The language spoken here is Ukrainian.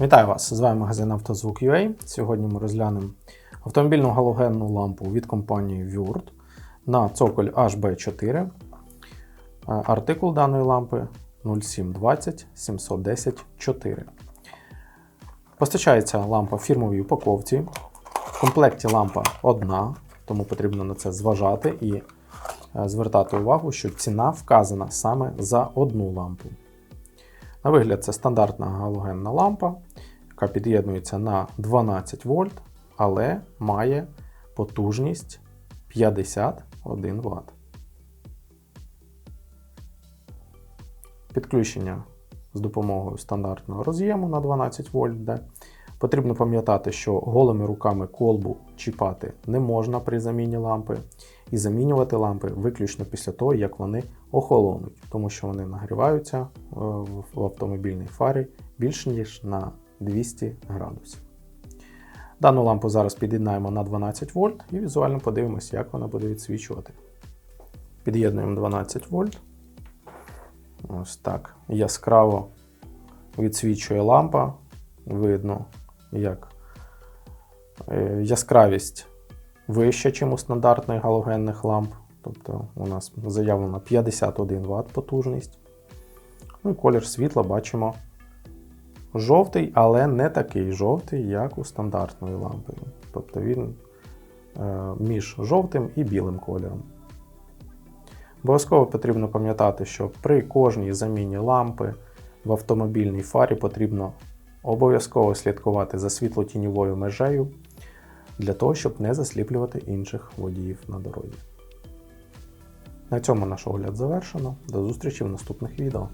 Вітаю вас! З вами магазин «Автозвук.UA». Сьогодні ми розглянемо автомобільну галогенну лампу від компанії Würth на цоколь HB4. Е, Артикул даної лампи 0720 710 4. Постачається лампа в фірмовій упаковці. В комплекті лампа одна, тому потрібно на це зважати і е, звертати увагу, що ціна вказана саме за одну лампу. На вигляд, це стандартна галогенна лампа, яка під'єднується на 12 вольт, але має потужність 51 Вт. Підключення з допомогою стандартного роз'єму на 12 вольт. Де потрібно пам'ятати, що голими руками колбу чіпати не можна при заміні лампи, і замінювати лампи виключно після того, як вони охолонуть, тому що вони нагріваються е, в автомобільній фарі більш ніж на 200 градусів. Дану лампу зараз під'єднаємо на 12 вольт і візуально подивимося, як вона буде відсвічувати. Під'єднуємо 12 вольт. Ось так. Яскраво відсвічує лампа. Видно, як е, яскравість вища, ніж у стандартних галогенних ламп. Тобто у нас заявлено 51 Вт потужність. Ну і колір світла бачимо жовтий, але не такий жовтий, як у стандартної лампи. Тобто він е, між жовтим і білим кольором. Обов'язково потрібно пам'ятати, що при кожній заміні лампи в автомобільній фарі потрібно обов'язково слідкувати за світлотіньовою межею для того, щоб не засліплювати інших водіїв на дорозі. На цьому наш огляд завершено. До зустрічі в наступних відео.